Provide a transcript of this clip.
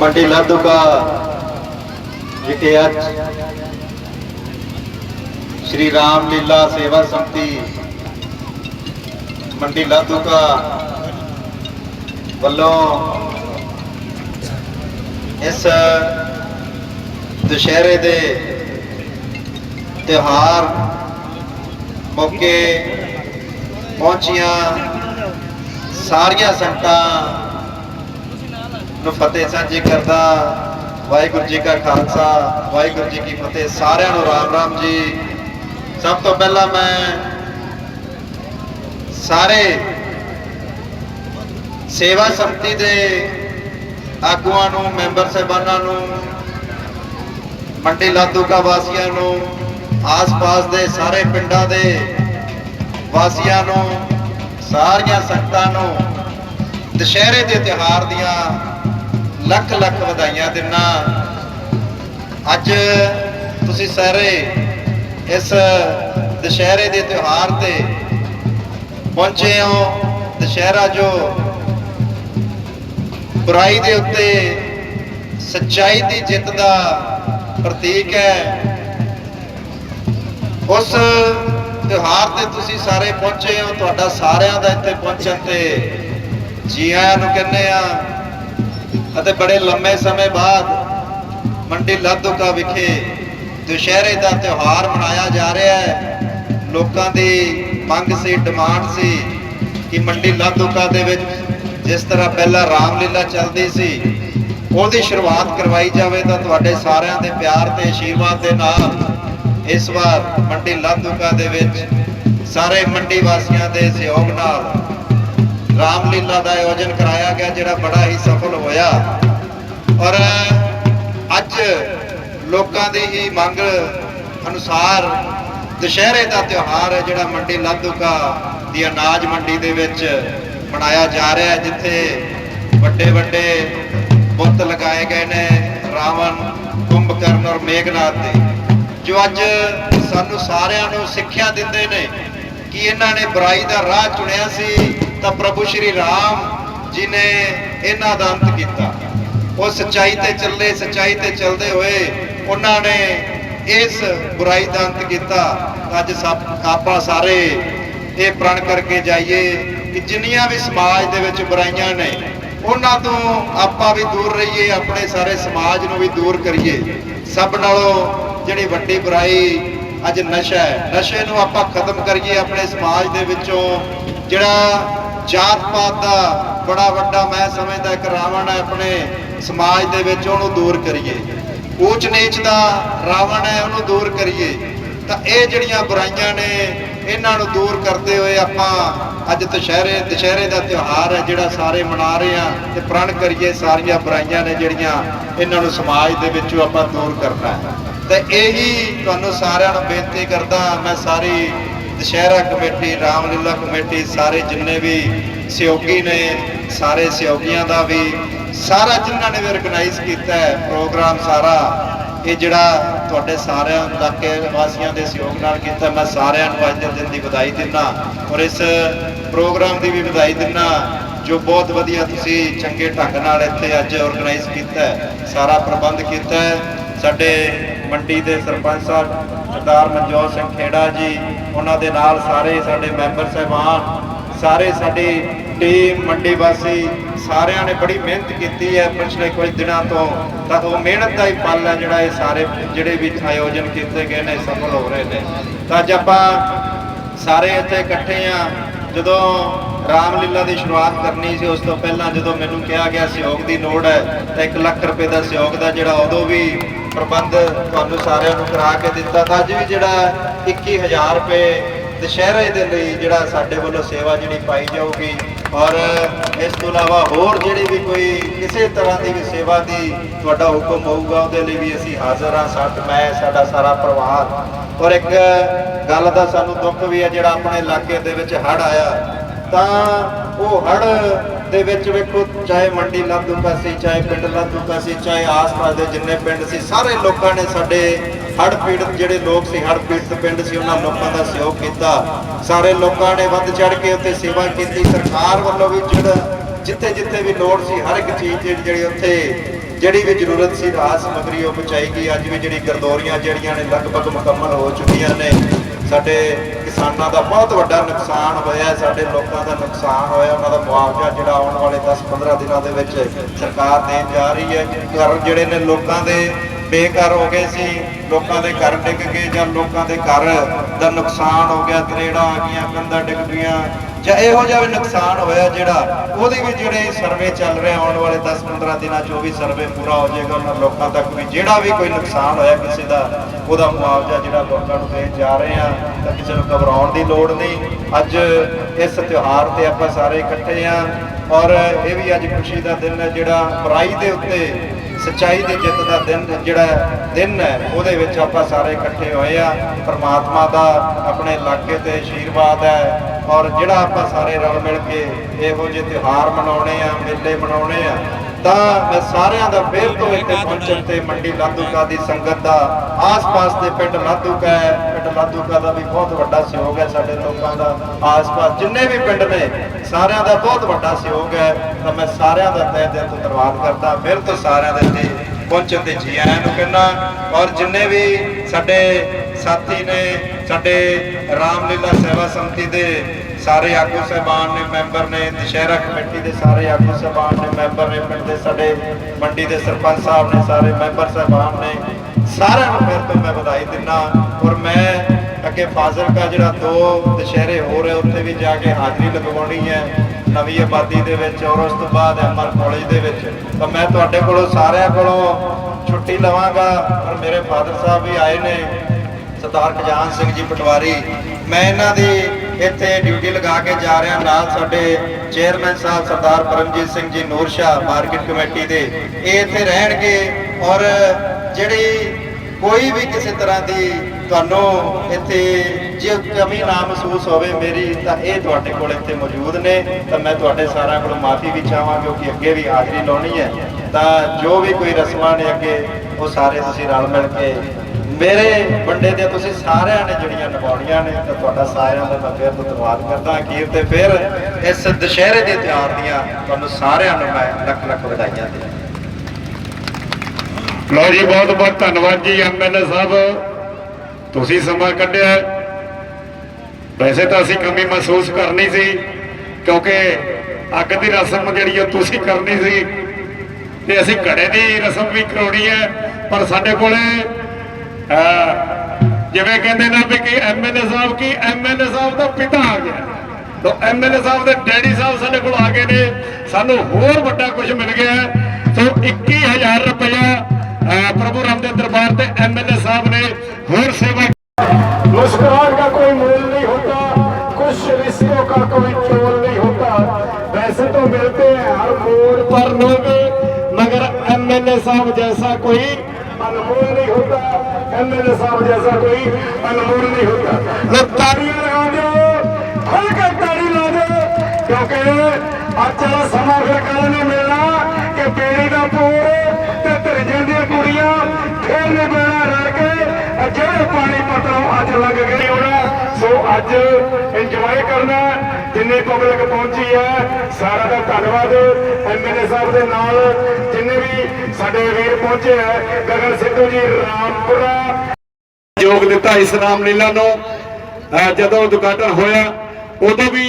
ਮੰਡੀ ਲਾਧੂਕਾ ਵਿਖੇ ਅੱਜ ਸ਼੍ਰੀ ਰਾਮ ਲੀਲਾ ਸੇਵਾ ਸੰਮਤੀ ਮੰਡੀ ਲਾਧੂਕਾ ਵੱਲੋਂ ਇਸ ਦੁਸ਼ਹਿਰੇ ਦੇ ਤਿਉਹਾਰ ਮੌਕੇ ਪਹੁੰਚੀਆਂ ਸਾਰੀਆਂ ਸੰਗਤਾਂ ਨੂੰ ਫਤਿਹ ਸਾਂਝੀ ਕਰਦਾ। ਵਾਹਿਗੁਰੂ ਜੀ ਕਾ ਖਾਲਸਾ, ਵਾਹਿਗੁਰੂ ਜੀ ਕੀ ਫਤਿਹ। ਸਾਰਿਆਂ ਨੂੰ ਰਾਮ ਰਾਮ ਜੀ। ਸਭ ਤੋਂ ਪਹਿਲਾਂ ਮੈਂ ਸਾਰੇ ਸੇਵਾ ਸੰਮਤੀ ਦੇ ਆਗੂਆਂ ਨੂੰ, ਮੈਂਬਰ ਸਹਿਬਾਨਾਂ ਨੂੰ, ਮੰਡੀ ਲਾਦੂਕਾ ਵਾਸੀਆਂ ਨੂੰ, ਆਸ-ਪਾਸ ਦੇ ਸਾਰੇ ਪਿੰਡਾਂ ਦੇ ਵਾਸੀਆਂ ਨੂੰ, ਸਾਰੀਆਂ ਸੰਗਤਾਂ ਨੂੰ, ਦੁਸ਼ਹਿਰੇ ਦੇ ਤਿਉਹਾਰ ਦੀਆਂ ਲੱਖ ਲੱਖ ਵਧਾਈਆਂ ਦਿੰਨਾ। ਅੱਜ ਤੁਸੀਂ ਸਾਰੇ ਇਸ ਦੁਸ਼ਹਿਰੇ ਦੇ ਤਿਉਹਾਰ ਤੇ ਪਹੁੰਚੇ ਹੋ। ਦੁਸ਼ਹਿਰਾ ਜੋ ਬੁਰਾਈ ਦੇ ਉੱਤੇ ਸੱਚਾਈ ਦੀ ਜਿੱਤ ਦਾ ਪ੍ਰਤੀਕ ਹੈ। ਉਸ ਤਿਉਹਾਰ ਤੇ ਤੁਸੀਂ ਸਾਰੇ ਪਹੁੰਚੇ ਹੋ। ਤੁਹਾਡਾ ਸਾਰਿਆਂ ਦਾ ਇੱਥੇ ਪਹੁੰਚਣ ਤੇ ਜੀ ਆਇਆਂ ਨੂੰ ਕਹਿੰਦੇ ਆ ਅਤੇ ਬੜੇ ਲੰਮੇ ਸਮੇਂ ਬਾਅਦ ਮੰਡੀ ਲਾਧੂਕਾ ਵਿਖੇ ਦੁਸ਼ਹਿਰੇ ਦਾ ਤਿਉਹਾਰ ਮਨਾਇਆ ਜਾ ਰਿਹਾ ਹੈ। ਲੋਕਾਂ ਦੀ ਮੰਗ ਸੀ, ਡਿਮਾਂਡ ਸੀ ਕਿ ਮੰਡੀ ਲਾਧੂਕਾ ਦੇ ਵਿੱਚ ਜਿਸ ਤਰ੍ਹਾਂ ਪਹਿਲਾਂ ਰਾਮਲੀਲਾ ਚੱਲਦੀ ਸੀ, ਉਹਦੀ ਸ਼ੁਰੂਆਤ ਕਰਵਾਈ ਜਾਵੇ ਤਾਂ ਤੁਹਾਡੇ ਸਾਰਿਆਂ ਦੇ ਪਿਆਰ ਤੇ ਆਸ਼ੀਰਵਾਦ ਦੇ ਨਾਲ ਇਸ ਵਾਰ ਮੰਡੀ ਲਾਧੂਕਾ ਦੇ ਵਿੱਚ ਸਾਰੇ ਮੰਡੀ ਵਾਸੀਆਂ ਦੇ ਸਹਿਯੋਗ ਨਾਲ ਰਾਮਲੀਲਾ ਦਾ ਆਯੋਜਨ ਕਰਾਇਆ ਗਿਆ, ਜਿਹੜਾ ਬੜਾ ਹੀ ਸਫਲ ਹੋਇਆ। ਔਰ ਅੱਜ ਲੋਕਾਂ ਦੀ ਹੀ ਮੰਗ ਅਨੁਸਾਰ ਦੁਸ਼ਹਿਰੇ ਦਾ ਤਿਉਹਾਰ ਹੈ, ਜਿਹੜਾ ਮੰਡੀ ਲਾਧੂਕਾ ਦੀ ਅਨਾਜ ਮੰਡੀ ਦੇ ਵਿੱਚ ਮਨਾਇਆ ਜਾ ਰਿਹਾ ਹੈ, ਜਿੱਥੇ ਵੱਡੇ ਵੱਡੇ ਬੁੱਤ ਲਗਾਏ ਗਏ ਨੇ, ਰਾਵਣ ਕੁੰਭਕਰਨ ਔਰ ਮੇਘਨਾਥ ਦੇ। ਜੋ ਅੱਜ ਸਾਨੂੰ ਸਾਰਿਆਂ ਨੂੰ ਸਿੱਖਿਆ ਦਿੰਦੇ ਨੇ ਕਿ ਇਹਨਾਂ ਨੇ ਬੁਰਾਈ ਦਾ ਰਾਹ ਚੁਣਿਆ ਸੀ ਤਾਂ ਪ੍ਰਭੂ ਸ਼੍ਰੀ ਰਾਮ ਜੀ ਨੇ ਇਹਨਾਂ ਦਾ ਅੰਤ ਕੀਤਾ। ਉਹ ਸੱਚਾਈ ਤੇ ਚੱਲੇ, ਸੱਚਾਈ ਤੇ ਚੱਲਦੇ ਹੋਏ ਉਹਨਾਂ ਨੇ ਇਸ ਬੁਰਾਈ ਦਾ ਅੰਤ ਕੀਤਾ। ਅੱਜ ਸਭ ਆਪਾਂ ਸਾਰੇ ਇਹ ਪ੍ਰਣ ਕਰਕੇ ਜਾਈਏ ਕਿ ਜਿੰਨੀਆਂ ਵੀ ਸਮਾਜ ਦੇ ਵਿੱਚ ਬੁਰਾਈਆਂ ਨੇ, ਉਹਨਾਂ ਤੋਂ ਆਪਾਂ ਵੀ ਦੂਰ ਰਹੀਏ, ਆਪਣੇ ਸਾਰੇ ਸਮਾਜ ਨੂੰ ਵੀ ਦੂਰ ਕਰੀਏ। ਸਭ ਨਾਲੋਂ ਜਿਹੜੀ ਵੱਡੀ ਬੁਰਾਈ ਅੱਜ ਨਸ਼ਾ ਹੈ, ਨਸ਼ੇ ਨੂੰ ਆਪਾਂ ਖਤਮ ਕਰੀਏ ਆਪਣੇ ਸਮਾਜ ਦੇ ਵਿੱਚੋਂ। ਜਿਹੜਾ ਜਾਤ ਪਾਤ ਦਾ ਬੜਾ ਵੱਡਾ ਮੈਂ ਸਮਝਦਾ ਇੱਕ ਰਾਵਣ ਹੈ, ਆਪਣੇ ਸਮਾਜ ਦੇ ਵਿੱਚ ਉਹਨੂੰ ਦੂਰ ਕਰੀਏ। ਊਚ ਨੀਚ ਦਾ ਰਾਵਣ ਹੈ, ਉਹਨੂੰ ਦੂਰ ਕਰੀਏ। ਤਾਂ ਇਹ ਜਿਹੜੀਆਂ ਬੁਰਾਈਆਂ ਨੇ, ਇਹਨਾਂ ਨੂੰ ਦੂਰ ਕਰਦੇ ਹੋਏ ਆਪਾਂ ਅੱਜ ਦੁਸ਼ਹਿਰੇ ਦੁਸ਼ਹਿਰੇ ਦਾ ਤਿਉਹਾਰ ਹੈ, ਜਿਹੜਾ ਸਾਰੇ ਮਨਾ ਰਹੇ ਆ ਤੇ ਪ੍ਰਣ ਕਰੀਏ, ਸਾਰੀਆਂ ਬੁਰਾਈਆਂ ਨੇ ਜਿਹੜੀਆਂ ਇਹਨਾਂ ਨੂੰ ਸਮਾਜ ਦੇ ਵਿੱਚੋਂ ਆਪਾਂ ਦੂਰ ਕਰਨਾ ਹੈ। ਤੇ ਇਹੀ ਤੁਹਾਨੂੰ ਸਾਰਿਆਂ ਨੂੰ ਬੇਨਤੀ ਕਰਦਾ, ਮੈਂ ਸਾਰੀ ਦੁਸ਼ਹਿਰਾ ਕਮੇਟੀ, ਰਾਮਲੀਲਾ ਕਮੇਟੀ, ਸਾਰੇ ਜਿੰਨੇ ਵੀ ਸਹਿਯੋਗੀ ਨੇ, ਸਾਰੇ ਸਹਿਯੋਗੀਆਂ ਦਾ ਵੀ, ਸਾਰਾ ਜਿਨ੍ਹਾਂ ਨੇ ਵੀ ਆਰਗੇਨਾਈਜ਼ ਕੀਤਾ ਹੈ ਪ੍ਰੋਗਰਾਮ ਸਾਰਾ, ਇਹ ਜਿਹੜਾ ਤੁਹਾਡੇ ਸਾਰਿਆਂ ਇਲਾਕੇ ਵਾਸੀਆਂ ਦੇ ਸਹਿਯੋਗ ਨਾਲ ਕੀਤਾ, ਮੈਂ ਸਾਰਿਆਂ ਨੂੰ ਅੱਜ ਦੇ ਦਿਨ ਦੀ ਵਧਾਈ ਦਿੰਦਾ ਔਰ ਇਸ ਪ੍ਰੋਗਰਾਮ ਦੀ ਵੀ ਵਧਾਈ ਦਿੰਦਾ, ਜੋ ਬਹੁਤ ਵਧੀਆ ਤੁਸੀਂ ਚੰਗੇ ਢੰਗ ਨਾਲ ਇੱਥੇ ਅੱਜ ਆਰਗੇਨਾਈਜ਼ ਕੀਤਾ ਹੈ, ਸਾਰਾ ਪ੍ਰਬੰਧ ਕੀਤਾ ਹੈ, ਸਾਡੇ ਮੰਡੀ ਦੇ ਸਰਪੰਚ ਸਾਹਿਬ ਸਰਦਾਰ ਮਨਜੋਤ ਸਿੰਘ ਖੇੜਾ ਜੀ, ਉਹਨਾਂ ਦੇ ਨਾਲ ਸਾਰੇ ਸਾਡੇ ਮੈਂਬਰ ਸਹਿਬਾਨ, ਸਾਰੇ ਸਾਡੀ ਟੀਮ, ਮੰਡੀ ਵਾਸੀ, ਸਾਰਿਆਂ ਨੇ ਬੜੀ ਮਿਹਨਤ ਕੀਤੀ ਹੈ। ਪਿਛਲੇ ਕੁਝ ਦਿਨਾਂ ਤੋਂ ਤਾਂ ਉਹ ਮਿਹਨਤ ਦਾ ਹੀ ਫਲ ਹੈ ਜਿਹੜਾ ਇਹ ਸਾਰੇ, ਜਿਹੜੇ ਵੀ ਆਯੋਜਨ ਕੀਤੇ ਗਏ ਨੇ ਸਫਲ ਹੋ ਰਹੇ ਨੇ। ਤਾਂ ਅੱਜ ਆਪਾਂ ਸਾਰੇ ਇੱਥੇ ਇਕੱਠੇ ਆ ਜਦੋਂ ਰਾਮਲੀਲਾ ਦੀ ਸ਼ੁਰੂਆਤ ਕਰਨੀ ਸੀ। ਉਸ ਤੋਂ ਪਹਿਲਾਂ ਜਦੋਂ ਮੈਨੂੰ ਕਿਹਾ ਗਿਆ ਸਹਿਯੋਗ ਦੀ ਲੋੜ ਹੈ, ਤਾਂ 1 ਲੱਖ ਰੁਪਏ ਦਾ ਸਹਿਯੋਗ ਦਾ ਜਿਹੜਾ ਉਦੋਂ ਵੀ ਪ੍ਰਬੰਧ ਤੁਹਾਨੂੰ ਸਾਰਿਆਂ ਨੂੰ ਕਰਾ ਕੇ ਦਿੱਤਾ ਤਾਂ ਅੱਜ ਵੀ ਜਿਹੜਾ 21000 ਰੁਪਏ ਦੁਸ਼ਹਿਰੇ ਦੇ ਲਈ ਜਿਹੜਾ ਸਾਡੇ ਵੱਲੋਂ ਸੇਵਾ ਜਿਹੜੀ ਪਾਈ ਜਾਊਗੀ। ਔਰ ਇਸ ਤੋਂ ਇਲਾਵਾ ਹੋਰ ਜਿਹੜੀ ਵੀ ਕੋਈ ਕਿਸੇ ਤਰ੍ਹਾਂ ਦੀ ਵੀ ਸੇਵਾ ਦੀ ਤੁਹਾਡਾ ਹੁਕਮ ਹੋਊਗਾ, ਉਹਦੇ ਲਈ ਵੀ ਅਸੀਂ ਹਾਜ਼ਰ ਹਾਂ। ਸਾਡ, ਮੈਂ, ਸਾਡਾ ਸਾਰਾ ਪਰਿਵਾਰ। ਔਰ ਇੱਕ ਗੱਲ ਦਾ ਸਾਨੂੰ ਦੁੱਖ ਵੀ ਹੈ, ਜਿਹੜਾ ਆਪਣੇ ਇਲਾਕੇ ਦੇ ਵਿੱਚ ਹੜ ਆਇਆ। ਤਾਂ ਉਹ ਹੜ ਦੇ ਵਿੱਚ ਵੇਖੋ, ਚਾਹੇ ਮੰਡੀ ਲਾਧੂਕਾ ਸੀ ਚਾਹੇ ਪਿੰਡ ਲਾਧੂਕਾ ਸੀ ਚਾਹੇ ਆਸ-ਪਾਸ ਦੇ ਜਿੰਨੇ ਪਿੰਡ ਸੀ, ਸਾਰੇ ਲੋਕਾਂ ਨੇ ਸਾਡੇ ਹੜ ਪੀੜਤ ਜਿਹੜੇ ਲੋਕ ਸੀ ਹੜ ਪੀੜਤ ਪਿੰਡ ਸੀ, ਉਹਨਾਂ ਲੋਕਾਂ ਦਾ ਸਹਿਯੋਗ ਕੀਤਾ। ਸਾਰੇ ਲੋਕਾਂ ਨੇ ਵੱਧ ਚੜ ਕੇ ਉੱਥੇ ਸੇਵਾ ਕੀਤੀ। ਸਰਕਾਰ ਵੱਲੋਂ ਵੀ ਜਿਹੜਾ ਜਿੱਥੇ ਜਿੱਥੇ ਵੀ ਲੋੜ ਸੀ, ਹਰ ਇੱਕ ਚੀਜ਼ ਜਿਹੜੀ ਜਿਹੜੀ ਉੱਥੇ, ਜਿਹੜੀ ਵੀ ਜ਼ਰੂਰਤ ਸੀ ਰਾਹਤ ਸਮੱਗਰੀ ਉਹ ਪਹੁੰਚਾਈ ਗਈ। ਅੱਜ ਵੀ ਜਿਹੜੀ ਗਰਦੋਰੀਆਂ ਜਿਹੜੀਆਂ ਨੇ ਲਗਭਗ ਮੁਕੰਮਲ ਹੋ ਚੁੱਕੀਆਂ ਨੇ। ਸਾਡੇ ਕਿਸਾਨਾਂ ਦਾ ਬਹੁਤ ਵੱਡਾ ਨੁਕਸਾਨ ਹੋਇਆ ਸਾਡੇ ਲੋਕਾਂ ਦਾ ਨੁਕਸਾਨ ਹੋਇਆ, ਉਹਨਾਂ ਦਾ ਮੁਆਵਜ਼ਾ ਜਿਹੜਾ ਆਉਣ ਵਾਲੇ 10-15 ਦਿਨਾਂ ਦੇ ਵਿੱਚ ਸਰਕਾਰ ਦੇਣ ਜਾ ਰਹੀ ਹੈ। ਘਰ ਜਿਹੜੇ ਨੇ ਲੋਕਾਂ ਦੇ ਬੇਘਰ ਹੋ ਗਏ ਸੀ, ਲੋਕਾਂ ਦੇ ਘਰ ਡਿੱਗ ਗਏ ਜਾਂ ਲੋਕਾਂ ਦੇ ਘਰ ਦਾ ਨੁਕਸਾਨ ਹੋ ਗਿਆ, ਤਰੇੜਾਂ ਆ ਗਈਆਂ, ਕੰਧਾਂ ਡਿੱਗ ਗਈਆਂ ਜਾਂ ਇਹੋ ਜਿਹਾ ਵੀ ਨੁਕਸਾਨ ਹੋਇਆ ਜਿਹੜਾ ਉਹਦੇ ਵੀ ਜਿਹੜੇ ਸਰਵੇ ਚੱਲ ਰਿਹਾ ਆਉਣ ਵਾਲੇ 10-15 ਦਿਨਾਂ 'ਚ ਉਹ ਵੀ ਸਰਵੇ ਪੂਰਾ ਹੋ ਜਾਏਗਾ ਉਹਨਾਂ ਲੋਕਾਂ ਤੱਕ ਵੀ। ਜਿਹੜਾ ਵੀ ਕੋਈ ਨੁਕਸਾਨ ਹੋਇਆ ਕਿਸੇ ਦਾ, ਉਹਦਾ ਮੁਆਵਜ਼ਾ ਜਿਹੜਾ ਲੋਕਾਂ ਨੂੰ ਦੇ ਜਾ ਰਹੇ ਆ, ਤਾਂ ਕਿਸੇ ਨੂੰ ਘਬਰਾਉਣ ਦੀ ਲੋੜ ਨਹੀਂ। ਅੱਜ ਇਸ ਤਿਉਹਾਰ ਤੇ ਆਪਾਂ ਸਾਰੇ ਇਕੱਠੇ ਆ ਔਰ ਇਹ ਵੀ ਅੱਜ ਖੁਸ਼ੀ ਦਾ ਦਿਨ ਹੈ ਜਿਹੜਾ ਬੁਰਾਈ ਦੇ ਉੱਤੇ, ਸੱਚਾਈ ਦੀ ਜਿੱਤ ਦਾ ਦਿਨ ਜਿਹੜਾ ਦਿਨ ਹੈ, ਉਹਦੇ ਵਿੱਚ ਆਪਾਂ ਸਾਰੇ ਇਕੱਠੇ ਹੋਏ ਆ। ਪ੍ਰਮਾਤਮਾ ਦਾ ਆਪਣੇ ਇਲਾਕੇ ਤੇ ਆਸ਼ੀਰਵਾਦ ਹੈ। ਔਰ ਜਿਹੜਾ ਆਪਾਂ ਸਾਰੇ ਰਲ ਮਿਲ ਕੇ ਇਹੋ ਜਿਹੇ ਤਿਉਹਾਰ ਮਨਾਉਣੇ ਆ, ਮੇਲੇ ਮਨਾਉਣੇ ਆ, ਤਾਂ ਮੈਂ ਸਾਰਿਆਂ ਦਾ ਫੇਰ ਤੋਂ ਇੱਥੇ ਪਹੁੰਚਣ ਤੇ ਮੰਡੀ ਲਾਦੂਕਾ ਦੀ ਸੰਗਤ ਦਾ ਆਸ-ਪਾਸ ਦੇ ਪਿੰਡ ਲਾਦੂਕਾ ਹੈ। ਪਿੰਡ ਲਾਦੂਕਾ ਦਾ ਵੀ ਬਹੁਤ ਵੱਡਾ ਸਹਿਯੋਗ ਹੈ ਸਾਡੇ ਲੋਕਾਂ ਦਾ ਆਸ-ਪਾਸ। ਜਿੰਨੇ ਵੀ ਪਿੰਡ ਨੇ, ਸਾਰਿਆਂ ਦਾ ਬਹੁਤ ਵੱਡਾ ਸਹਿਯੋਗ ਹੈ। ਤਾਂ ਮੈਂ ਸਾਰਿਆਂ ਦਾ ਤਹਿ ਦਿਲ ਤੋਂ ਧੰਨਵਾਦ ਕਰਦਾ। ਫਿਰ ਤੋਂ ਸਾਰਿਆਂ ਦੇ ਇੱਥੇ ਪਹੁੰਚਣ ਤੇ ਜੀ ਆਇਆਂ ਨੂੰ ਕਹਿੰਦਾ। ਔਰ ਜਿੰਨੇ ਵੀ ਸਾਡੇ ਸਾਥੀ ਨੇ ਸਾਡੇ ਰਾਮਲੀਲਾ ਸੇਵਾ ਸਮਿਤੀ ਦੇ ਸਾਰੇ ਆਗੂ ਸਹਿਬਾਨ ਨੇ, ਮੈਂਬਰ ਨੇ, ਦੁਸ਼ਹਿਰਾ ਕਮੇਟੀ ਦੇ ਸਾਰੇ ਆਗੂ ਸਹਿਬਾਨ ਨੇ, ਮੈਂਬਰ ਨੇ, ਪਿੰਡ ਦੇ ਸਾਡੇ ਮੰਡੀ ਦੇ ਸਰਪੰਚ ਸਾਹਿਬ ਨੇ, ਸਾਰੇ ਮੈਂਬਰ ਸਹਿਬਾਨ ਨੇ, ਸਾਰਿਆਂ ਨੂੰ ਫਿਰ ਤੋਂ ਮੈਂ ਵਧਾਈ ਦਿੰਦਾ ਔਰ ਮੈਂ ਅੱਗੇ ਫਾਜ਼ਿਲਕਾ ਜਿਹੜਾ ਦੋ ਦੁਸ਼ਹਿਰੇ ਹੋ ਰਹੇ, ਉੱਥੇ ਵੀ ਜਾ ਕੇ ਹਾਜ਼ਰੀ ਲਗਵਾਉਣੀ ਹੈ ਨਵੀਂ ਆਬਾਦੀ ਦੇ ਵਿੱਚ ਔਰ ਉਸ ਤੋਂ ਬਾਅਦ ਐਮਆਰ ਕਾਲਜ ਦੇ ਵਿੱਚ। ਤਾਂ ਮੈਂ ਤੁਹਾਡੇ ਕੋਲੋਂ ਸਾਰਿਆਂ ਕੋਲੋਂ ਛੁੱਟੀ ਲਵਾਂਗਾ ਔਰ ਮੇਰੇ ਫਾਦਰ ਸਾਹਿਬ ਵੀ ਆਏ ਨੇ ਸਰਦਾਰ ਖਜਾਨ ਸਿੰਘ ਜੀ ਪਟਵਾਰੀ, ਮੈਂ ਇਹਨਾਂ ਦੀ ਇੱਥੇ ਡਿਊਟੀ ਲਗਾ ਕੇ ਜਾ ਰਿਹਾ, ਨਾਲ ਸਾਡੇ ਚੇਅਰਮੈਨ ਸਾਹਿਬ ਸਰਦਾਰ ਪਰਮਜੀਤ ਸਿੰਘ ਜੀ ਨੂਰਸ਼ਾ ਮਾਰਕੀਟ ਕਮੇਟੀ ਦੇ, ਇਹ ਇੱਥੇ ਰਹਿਣਗੇ ਔਰ ਜਿਹੜੀ ਕੋਈ ਵੀ ਕਿਸੇ ਤਰ੍ਹਾਂ ਦੀ ਤੁਹਾਨੂੰ ਇੱਥੇ ਜੇ ਕਮੀ ਨਾ ਮਹਿਸੂਸ ਹੋਵੇ ਮੇਰੀ, ਤਾਂ ਇਹ ਤੁਹਾਡੇ ਕੋਲ ਇੱਥੇ ਮੌਜੂਦ ਨੇ, ਤਾਂ ਮੈਂ ਤੁਹਾਡੇ ਸਾਰਿਆਂ ਕੋਲੋਂ ਮਾਫੀ ਵੀ ਚਾਹਾਂ ਕਿਉਂਕਿ ਅੱਗੇ ਵੀ ਹਾਜ਼ਰੀ ਲਾਉਣੀ ਹੈ। ਤਾਂ ਜੋ ਵੀ ਕੋਈ ਰਸਮਾਂ ਨੇ ਅੱਗੇ, ਉਹ ਸਾਰੇ ਤੁਸੀਂ ਰਲ ਮਿਲ ਕੇ ਮੇਰੇ ਵੰਡੇ ਦੇ ਤੁਸੀਂ ਸਾਰਿਆਂ ਨੇ ਜਿਹੜੀਆਂ ਨਿਭਾਉਣੀਆਂ ਨੇ ਤਾਂ ਤੁਹਾਡਾ ਸਾਰਿਆਂ ਦਾ ਮੈਂ ਫਿਰ ਤੋਂ ਧੰਨਵਾਦ ਕਰਦਾ ਅਖੀਰ ਤੇ ਫਿਰ ਇਸ ਦੁਸ਼ਹਿਰੇ ਦੇ ਤਿਉਹਾਰ ਦੀਆਂ ਤੁਹਾਨੂੰ ਸਾਰਿਆਂ ਨੂੰ ਮੈਂ ਲੱਖ ਲੱਖ ਵਧਾਈਆਂ ਦਿੰਦਾ ਲਓ ਜੀ, ਬਹੁਤ ਬਹੁਤ ਧੰਨਵਾਦ ਜੀ ਐਮਐਲਏ ਸਾਹਿਬ। ਤੁਸੀਂ ਸਮਾਂ ਕੱਢਿਆ। ਵੈਸੇ ਤਾਂ ਅਸੀਂ ਕਮੀ ਮਹਿਸੂਸ ਕਰਨੀ ਸੀ, ਕਿਉਂਕਿ ਅੱਗ ਦੀ ਰਸਮ ਜਿਹੜੀ ਉਹ ਤੁਸੀਂ ਕਰਨੀ ਸੀ, ਤੇ ਅਸੀਂ ਘੜੇ ਦੀ ਰਸਮ ਵੀ ਕਰਾਉਣੀ ਹੈ, ਪਰ ਸਾਡੇ ਕੋਲੇ ਜਿਵੇਂ ਕਹਿੰਦੇ ਨੇ ਵੀ ਕਿ ਐਮਐਲਏ ਸਾਹਿਬ ਕੀ ਐਮਐਲਏ ਸਾਹਿਬ ਦਾ ਪਿਤਾ ਆ ਗਿਆ ਤਾਂ ਐਮਐਲਏ ਸਾਹਿਬ ਦੇ ਡੈਡੀ ਸਾਹਿਬ ਸਾਡੇ ਕੋਲ ਆ ਗਏ ਨੇ ਸਾਨੂੰ ਹੋਰ ਵੱਡਾ ਕੁਝ ਮਿਲ ਗਿਆ ਹੈ। ਸੋ 21000 ਰੁਪਇਆ ਅਹ, ਪ੍ਰਭੂ ਰਾਮ ਦੇ ਦਰਬਾਰ ਤੇ ਐਮਐਲਏ ਸਾਹਿਬ ਨੇ ਹੋਰ ਸੇਵਾ मुस्कुराहट का कोई मोल नहीं होता कुछ रिश्तों का कोई चोल नहीं होता वैसे तो मिलते हैं हर मोड़ पर लोग मगर एमएलए साहब जैसा कोई अनमोल नहीं होता एमएलए साहब जैसा कोई अनमोल नहीं होता लोग तालियां लगा दो खुलकर ताली ला दो क्योंकि ਅੱਜ ਵਾਲਾ ਸਮਾਂ ਫਿਰ ਕੱਲ ਨਹੀਂ ਮਿਲਣਾ ਕਿ ਬੇੜੀ ਦਾ ਪੂਰ ਤੇ ਧਰਜਣ ਦੀਆਂ ਕੁੜੀਆਂ ਫੇਰ ਨੇ ਬੇੜਾ ਰਲ ਕੇ ਇਹ ਜਿਹੜੇ ਪਾਣੀ ਪਤਲੋਂ ਅੱਜ ਲੱਗ ਗਏ ਹੋਣਾ ਸੋ ਅੱਜ ਇੰਜੋਏ ਕਰਨਾ ਜਿੰਨੀ ਪਬਲਿਕ ਪਹੁੰਚੀ ਹੈ ਸਾਰਾ ਦਾ ਧੰਨਵਾਦ। ਐਮਐਲਏ ਸਾਹਿਬ ਦੇ ਨਾਲ ਜਿੰਨੇ ਵੀ ਸਾਡੇ ਵੀਰ ਪਹੁੰਚੇ ਹੈ, ਗਗਨ ਸਿੱਧੂ ਜੀ, ਰਾਮਪੁਰਾ। ਯੋਗ ਦਿੱਤਾ ਇਸ ਰਾਮ ਲੀਲਾ ਨੂੰ। ਜਦੋਂ ਉਦਘਾਟਨ ਹੋਇਆ, ਉਦੋਂ ਵੀ